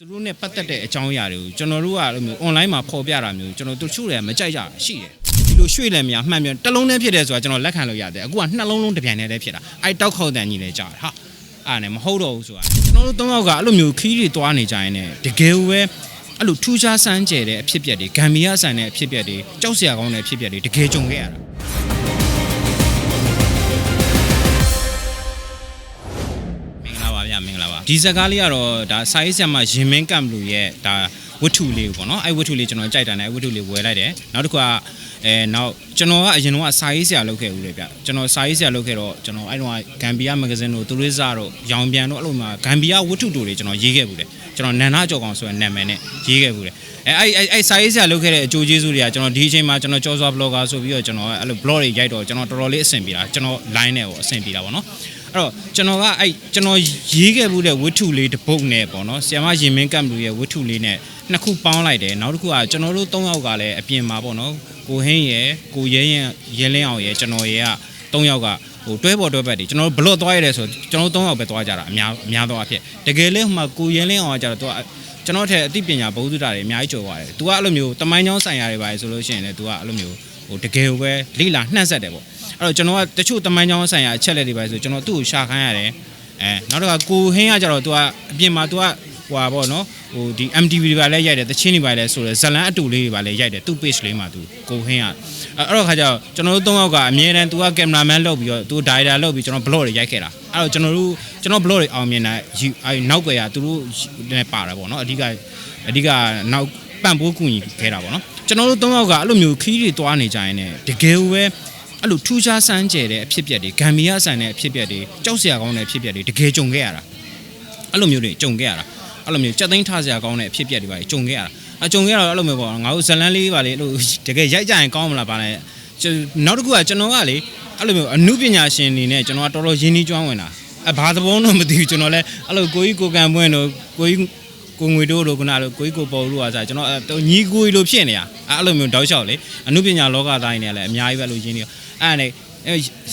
သူတို့နဲ့ပတ်သက်တဲ့အကြောင်းအရာတွေကိုကျွန်တော်တို့ကအဲ့လိုမျိုး online မှာပေါ်ပြတာမျိုးကျွန်တော်တို့ချို့တယ်မကြိုက်ကြတာရှိတယ်ဒီလိုရွှေ့လည်းမရမှန်ပြန်တစ်လုံးနဲ့ဖြစ်တယ်ဆိုတာကျွန်တော်လက်ခံလို့ရတယ်အခုကနှစ်လုံးလုံးတစ်ပြိုင်တည်းတည်းဖြစ်တာအဲ့တောက်ခေါက်တန်ကြီးလည်းကြားဟာအဲ့ဒါနဲ့မဟုတ်တော့ဘူးဆိုတာကျွန်တော်တို့သုံးယောက်ကအဲ့လိုမျိုးခီးတွေတွားနေကြရင်လည်းတကယ်ကိုပဲအဲ့လိုထူးခြားဆန်းကျယ်တဲ့အဖြစ်အပျက်တွေဂမ်ဘီယာဆန်တဲ့အဖြစ်အပျက်တွေကြောက်စရာကောင်းတဲ့အဖြစ်အပျက်တွေတကယ်ကြုံခဲ့ရတာ ဒီဇာတ်ကားလေးကတော့ဒါစာရေးဆရာမရင်မင်းကမ်ဘလူရဲ့ဒါဝတ္ထုလေးကိုပေါ့နော်အဲ့ဝတ္ထုလေးကျွန်တော်ကြိုက်တာနဲ့ဝတ္ထုလေးဝယ်လိုက်တယ်နောက်တစ်ခုကအဲနောက်ကျွန်တော်ကအရင်တော့စာရေးဆရာလုပ်ခဲ့ဦးတယ်ဗျကျွန်တော်စာရေးဆရာလုပ်ခဲ့တော့ကျွန်တော်အဲ့တော့ဂမ်ဘီယာမဂဇင်းတို့တူရစ်ဇာတို့ရောင်ပြန်တို့အဲ့လိုမှာဂမ်ဘီယာဝတ္ထုတို့တွေကျွန်တော်ရေးခဲ့ဦးတယ်ကျွန်တော်နန္ဒကြော်ကောင်ဆိုတဲ့နာမည်နဲ့ရေးခဲ့ဦးတယ်အဲအဲ့အဲ့အဲ့စာရေးဆရာလုပ်ခဲ့တဲ့အကျိုးကျေးဇူးတွေကကျွန်တော်ဒီအချိန်မှာကျွန်တော်ကြောစွာ blogger ဆိုပြီးတော့ကျွန်တော်အဲ့လို blog တွေရိုက်တော့ကျွန်တော်တော်တော်လေးအဆင်ပြေတာကျွန်တော် line နဲ့ပေါ့အဆင်ပြေတာပေါ့နော် အဲ့တော့ကျွန်တော်ကအဲ့ကျွန်တော်ရေးခဲ့မှုတဲ့ဝတ္ထုလေးတစ်ပုဒ်နဲ့ပေါ့နော်ဆီယမရင်မင်းကမ်လူရဲ့ဝတ္ထုလေးနဲ့နှစ်ခုပေါင်းလိုက်တယ်နောက်တစ်ခုကကျွန်တော်တို့၃ယောက်ကလည်းအပြင်မှာပေါ့နော်ကိုဟင်းရယ်ကိုရဲရင်ရဲလင်းအောင်ရယ်ကျွန်တော်ရယ်က၃ယောက်ကဟိုတွဲပေါ်တွဲဘက်တွေကျွန်တော်တို့ဘလော့သွားရတယ်ဆိုကျွန်တော်တို့၃ယောက်ပဲသွားကြတာအများအများသောအဖြစ်တကယ်လဲဟိုမှာကိုရဲလင်းအောင်ကကြတော့သူကကျွန်တော်ထက်အသိပညာဘုဟုတာတွေအများကြီးကျော်သွားတယ်။ तू ကအဲ့လိုမျိုးတမိုင်းချောင်းဆိုင်ရာတွေပါလေဆိုလို့ရှိရင်လည်း तू ကအဲ့လိုမျိုး ဟိုတကယ်ကိုပဲလိလာနှံ့ဆက်တယ်ပေါ့။အဲ့တော့ကျွန်တော်ကတချို့တမိုင်းချောင်းဆိုင်ရာအချက်လက်တွေပါလေဆိုကျွန်တော်သူ့ကိုရှာခိုင်းရတယ်။အဲနောက်တော့ကိုဟင်းကကြတော့ तू ကအပြင်မှာ तू ကဟိုပါပေါ့နော်ဟိုဒီ MTV တွေပါလဲရိုက်တယ်တချင်းတွေပါလဲဆိုတော့ဇလန်အတူလေးတွေပါလဲရိုက်တယ်သူ့ page လေးမှာ तू ကိုဟင်းကအဲ့တော့ခါကျတော့ကျွန်တော်တို့၃ယောက်ကအမြဲတမ်း तू ကကင်မရာမန်လုပ်ပြီးတော့ तू ဒါရိုက်တာလုပ်ပြီးကျွန်တော် blog တွေရိုက်ခဲ့တာအဲ့တော့ကျွန်တော်တို့ကျွန်တော် blog တွေအောင်မြင်တာအဲနောက်ွယ်ကသူတို့နဲ့ပါတာပေါ့နော်အဓိကအဓိကနောက် ပံ့ပိုးကူညီခဲ့တာပေါ့နော်ကျွန်တော်တို့၃ယောက်ကအဲ့လိုမျိုးခီးတွေတွားနေကြရင်လည်းတကယ်ကိုပဲအဲ့လိုထူးခြားဆန်းကျယ်တဲ့အဖြစ်အပျက်တွေဂမ်ဘီယာဆန်တဲ့အဖြစ်အပျက်တွေကြောက်စရာကောင်းတဲ့အဖြစ်အပျက်တွေတကယ်ကြုံခဲ့ရတာအဲ့လိုမျိုးတွေကြုံခဲ့ရတာအဲ့လိုမျိုးစက်သိန်းထားစရာကောင်းတဲ့အဖြစ်အပျက်တွေပါကြုံခဲ့ရတာအကြုံခဲ့ရတော့အဲ့လိုမျိုးပေါ့ငါတို့ဇလန်းလေးပါလေအဲ့လိုတကယ်ရိုက်ကြရင်ကောင်းမလားပါလဲနောက်တစ်ခုကကျွန်တော်ကလေအဲ့လိုမျိုးအမှုပညာရှင်အနေနဲ့ကျွန်တော်ကတော်တော်ရင်းနှီးကျွမ်းဝင်တာအဘာသဘောတော့မသိဘူးကျွန်တော်လည်းအဲ့လိုကိုကြီးကိုကံပွင့်တို့ကိုကြီး ကိုငွေတို့လိုခုနလိုကိုကြီးကိုပေါ်လို့อ่ะဆိုကျွန်တော်ညီကိုကြီးလိုဖြစ်နေတာအဲ့လိုမျိုးတောက်လျှောက်လေအနုပညာလောကသားတွေနဲ့လည်းအများကြီးပဲလို့ရင်းနေအဲ့ဒါနဲ့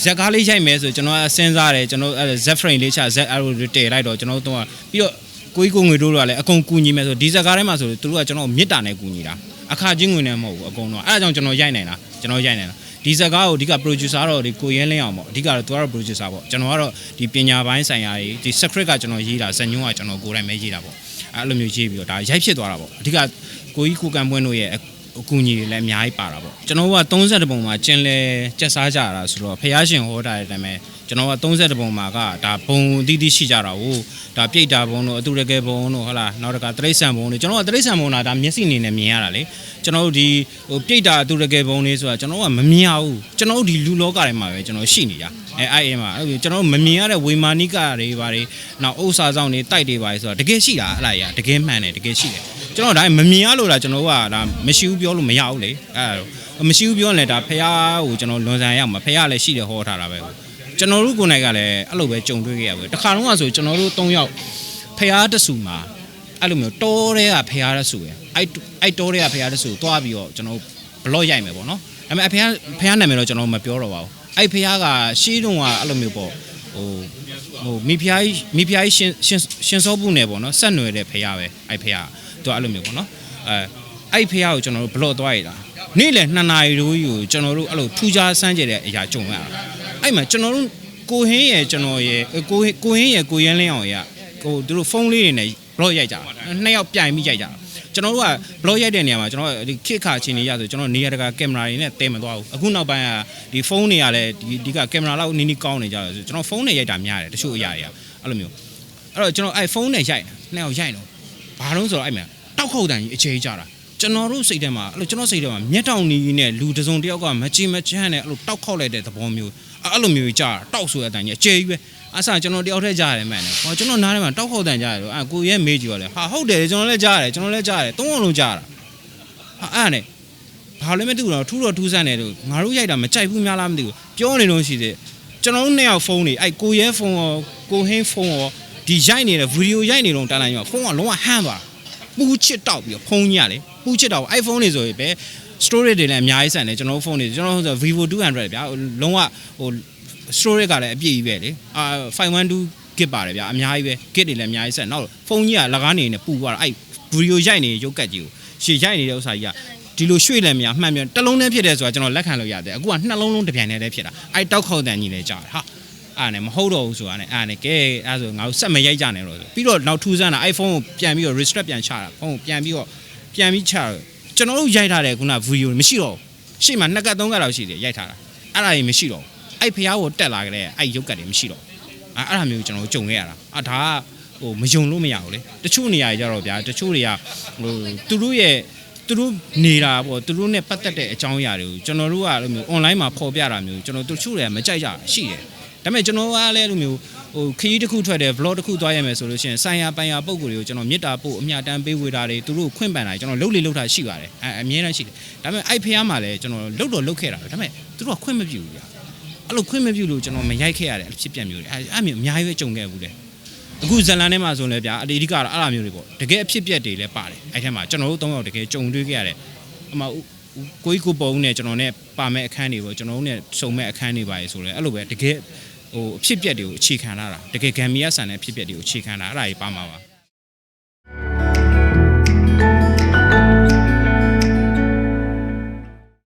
ဇက်ကားလေးရိုက်မယ်ဆိုကျွန်တော်စဉ်းစားတယ်ကျွန်တော်ဇက်ဖရိန်လေးချဇက်အရိုတည်လိုက်တော့ကျွန်တော်တို့ကပြီးတော့ကိုကြီးကိုငွေတို့ကလည်းအကုန်ကူညီမယ်ဆိုဒီဇက်ကားထဲမှာဆိုသူတို့ကကျွန်တော်မေတ္တာနဲ့ကူညီတာအခါချင်းငွေနဲ့မဟုတ်ဘူးအကုန်တော့အဲ့ဒါကြောင့်ကျွန်တော်ရိုက်နိုင်တာကျွန်တော်ရိုက်နိုင်တာဒီဇက်ကားကိုအဓိက producer တော့ဒီကိုရဲလင်းအောင်ပေါ့အဓိကတော့သူကတော့ producer ပေါ့ကျွန်တော်ကတော့ဒီပညာပိုင်းဆိုင်ရာတွေဒီ script ကကျွန်တော်ရေးတာဇက်ညုံးကကျွန်တော်ကိုယ်တိုင်ပဲရေးတာပေါ့ အဲ့လိုမျိုးရေးပြီးတော့ဒါရိုက်ဖြစ်သွားတာပေါ့အဓိကကိုကြီးကိုကံပွင့်တို့ရဲ့အကူအညီတွေလည်းအများကြီးပါတာပေါ့ကျွန်တော်တို့က30ပုံမှာကျင်လဲကြက်စားကြတာဆိုတော့ဖះရှင်ဟောတာတဲ့အတိုင်းပဲကျွန်တော်က30ပုံမှာကဒါဘုံအသီးသီးရှိကြတာကိုဒါပြိတ္တာဘုံတို့အတူတကယ်ဘုံတို့ဟုတ်လားနောက်တကတရိษံဘုံတို့ကျွန်တော်ကတရိษံဘုံတာဒါမျက်စိအနေနဲ့မြင်ရတာလေကျွန်တော်တို့ဒီဟိုပြိတ္တာအတူတကယ်ဘုံလေးဆိုတာကျွန်တော်ကမမြင်ရဘူးကျွန်တော်တို့ဒီလူလောကထဲမှာပဲကျွန်တော်ရှိနေကြ အဲအဲ့အိမ်မှာအဲ့လိုကျွန်တော်တို့မမြင်ရတဲ့ဝေမာနိကတွေဘာတွေနောက်ဥစ္စာဆောင်တွေတိုက်တွေပါတွေဆိုတာတကယ်ရှိတာအဲ့လားရတကယ်မှန်တယ်တကယ်ရှိတယ်ကျွန်တော်ဒါမမြင်ရလို့လားကျွန်တော်ကဒါမရှိဘူးပြောလို့မရဘူးလေအဲ့ဒါမရှိဘူးပြောရင်လည်းဒါဖះကိုကျွန်တော်လွန်ဆန်ရအောင်ဖះလည်းရှိတယ်ဟောထားတာပဲကျွန်တော်တို့ကိုယ်တိုင်ကလည်းအဲ့လိုပဲကြုံတွေ့ခဲ့ရပဲတခါတော့ကဆိုကျွန်တော်တို့၃ယောက်ဖះတဆူမှာအဲ့လိုမျိုးတောတဲ့ကဖះတဆူရယ်အဲ့အဲ့တောတဲ့ကဖះတဆူသွားပြီးတော့ကျွန်တော်ဘလော့ရိုက်မယ်ပေါ့နော်ဒါပေမဲ့ဖះဖះနာမည်တော့ကျွန်တော်မပြောတော့ပါဘူး အဲ့ဖះကရှေးတုန်းကအဲ့လိုမျိုးပေါ့ဟိုဟိုမိဖះကြီးမိဖះကြီးရှင်ရှင်ရှင်စောပုနဲ့ပေါ့နော်ဆက်နွယ်တဲ့ဖះပဲအဲ့ဖះသူကအဲ့လိုမျိုးပေါ့နော်အဲအဲ့ဖះကိုကျွန်တော်တို့ဘလော့သွားရတာနေ့လယ်2နာရီတို့ကြီးကိုကျွန်တော်တို့အဲ့လိုထူးခြားစမ်းကြတဲ့အရာကြုံရတာအဲ့မှာကျွန်တော်တို့ကိုဟင်းရယ်ကျွန်တော်ရယ်ကိုကိုဟင်းရယ်ကိုရန်လင်းအောင်ရဟိုသူတို့ဖုန်းလေးတွေနဲ့ဘလော့ရိုက်ကြတာနှစ်ယောက်ပြိုင်ပြီးရိုက်ကြတာ ကျွန်တော်တို့ကဘလော့ရိုက်တဲ့နေရာမှာကျွန်တော်ဒီခစ်ခါချင်းနေရဆိုကျွန်တော်နေရာတကာကင်မရာတွေနဲ့တဲမသွားဘူးအခုနောက်ပိုင်းကဒီဖုန်းတွေကလည်းဒီဒီကကင်မရာလောက်နီးနီးကောင်းနေကြတယ်ဆိုကျွန်တော်ဖုန်းနဲ့ရိုက်တာများတယ်တချို့အရာတွေကအဲ့လိုမျိုးအဲ့တော့ကျွန်တော်အဲ့ဖုန်းနဲ့ရိုက်တာနှစ်ယောက်ရိုက်တော့ဘာလို့ဆိုတော့အဲ့မှာတောက်ခုတ်တန်ကြီးအခြေကြတာကျွန်တော်တို့စိတ်ထဲမှာအဲ့လိုကျွန်တော်စိတ်ထဲမှာမျက်တောင်နီးနဲ့လူတစ်စုံတစ်ယောက်ကမကြည်မချမ်းနဲ့အဲ့လိုတောက်ခောက်လိုက်တဲ့သဘောမျိုးအဲ့လိုမျိုးကြာတောက်ဆိုတဲ့အတိုင်းကြီးအကျယ်ကြီးပဲ အဆာကျွန်တော်တယောက်တည်းကြားရတယ်မှန်တယ်ဟောကျွန်တော်နားထဲမှာတောက်ခောက်တန်ကြားရတယ်အာကိုရဲမေးကြည့်ရလဲဟာဟုတ်တယ်ကျွန်တော်လည်းကြားရတယ်ကျွန်တော်လည်းကြားရတယ်သုံးအောင်လုံးကြားတာဟာအဲ့နဲ့ဘာလည်းမသိဘူးတော့ထူးတော့ထူးဆန်းတယ်လို့ငါတို့ရိုက်တာမကြိုက်ဘူးများလားမသိဘူးပြောနေတော့ရှိသေးကျွန်တော်တို့နှစ်ယောက်ဖုန်းနေအဲ့ကိုရဲဖုန်းရောကိုဟင်းဖုန်းရောဒီရိုက်နေတဲ့ဗီဒီယိုရိုက်နေတော့တန်းလိုက်ရောဖုန်းကလုံးဝဟမ်းသွားပူချစ်တောက်ပြီးဖုန်းကြီးကလေပူချစ်တောက် iPhone တွေဆိုရင်ပဲ storage တွေလည်းအများကြီးဆန်တယ်ကျွန်တော်တို့ဖုန်းတွေကျွန်တော်တို့ဆို Vivo 200ဗျာလုံးဝဟို storage ကလည်းအပြည့်ကြီးပဲလေအာ512ကစ်ပါတယ်ဗျာအများကြီးပဲကစ်တွေလည်းအများကြီးဆက်နောက်ဖုန်းကြီးကလကားနေနေပူသွားတာအဲ့ဗီဒီယိုရိုက်နေရုပ်ကတ်ကြီးကိုရှေ့ရိုက်နေတဲ့ဥစ္စာကြီးကဒီလိုရွှေ့လည်းမရမှန်ပြန်တစ်လုံးနဲ့ဖြစ်တယ်ဆိုတာကျွန်တော်လက်ခံလို့ရတယ်အခုကနှစ်လုံးလုံးတစ်ပြိုင်တည်းတည်းဖြစ်တာအဲ့တောက်ခေါက်တန်ကြီးလည်းကြာတာဟာအဲ့နဲ့မဟုတ်တော့ဘူးဆိုတာနဲ့အဲ့နဲ့ကဲအဲ့ဆိုငါတို့ဆက်မရိုက်ကြနဲ့တော့ဆိုပြီးတော့နောက်ထူးဆန်းတာ iPhone ကိုပြန်ပြီးတော့ restrict ပြန်ချတာဖုန်းကိုပြန်ပြီးတော့ပြန်ပြီးချတော့ကျွန်တော်တို့ရိုက်ထားတဲ့ခုနဗီဒီယိုမရှိတော့ဘူးရှေ့မှာနှစ်ကတ်သုံးကတ်လောက်ရှိတယ်ရိုက်ထားတာအဲ့ဒါကြီးမရှိတော့ဘူး အဲ့ဖျားကိုတက်လာကြတဲ့အဲ့ရုပ်ကတ်တွေမရှိတော့ဘူးအဲ့အဲ့ဒါမျိုးကျွန်တော်တို့ကြုံခဲ့ရတာအာဒါကဟိုမယုံလို့မရဘူးလေတချို့နေရာကြီးကြတော့ဗျာတချို့တွေကဟိုသူတို့ရဲ့သူတို့နေတာပေါ့သူတို့နဲ့ပတ်သက်တဲ့အကြောင်းအရာတွေကိုကျွန်တော်တို့ကအဲ့လိုမျိုး online မှာပေါ်ပြတာမျိုးကျွန်တော်တို့တချို့တွေကမကြိုက်ကြတာရှိတယ်ဒါပေမဲ့ကျွန်တော်ကလည်းအဲ့လိုမျိုးဟိုခရီးတစ်ခုထွက်တယ် vlog တစ်ခုသွားရမယ်ဆိုလို့ရှိရင်ဆိုင်ရာပိုင်ရာပုံကိုယ်တွေကိုကျွန်တော်မေတ္တာပို့အမြတ်တမ်းပေးဝေတာတွေသူတို့ခွင့်ပန်တာတွေကျွန်တော်လှုပ်လေလှုပ်တာရှိပါတယ်အဲအမြဲတမ်းရှိတယ်ဒါပေမဲ့အဲ့ဖះမှာလည်းကျွန်တော်လှုပ်တော့လှုပ်ခဲ့တာပဲဒါပေမဲ့သူတို့ကခွင့်မပြုဘူးဗျာ အဲ့လိုခွင့်မပြုလို့ကျွန်တော်မရိုက်ခဲ့ရတဲ့အဖြစ်ပြက်မျိုးတွေအဲ့အဲ့မျိုးအများကြီးပဲကြုံခဲ့ဘူးလေအခုဇလန်ထဲမှာဆိုလည်းဗျာအဒီကတော့အဲ့လိုမျိုးတွေပေါ့တကယ်အဖြစ်ပြက်တွေလည်းပါတယ်အဲ့ထဲမှာကျွန်တော်တို့သုံးယောက်တကယ်ကြုံတွေ့ခဲ့ရတယ်အမကိုကြီးကိုပုံနဲ့ကျွန်တော်နဲ့ပါမဲ့အခန်းတွေပေါ့ကျွန်တော်တို့နဲ့စုံမဲ့အခန်းတွေပါရေဆိုလည်းအဲ့လိုပဲတကယ်ဟိုအဖြစ်ပြက်တွေကိုအခြေခံလာတာတကယ်ဂမ်မီယာဆန်တဲ့အဖြစ်ပြက်တွေကိုအခြေခံတာအဲ့ဒါကြီးပါမှာပါ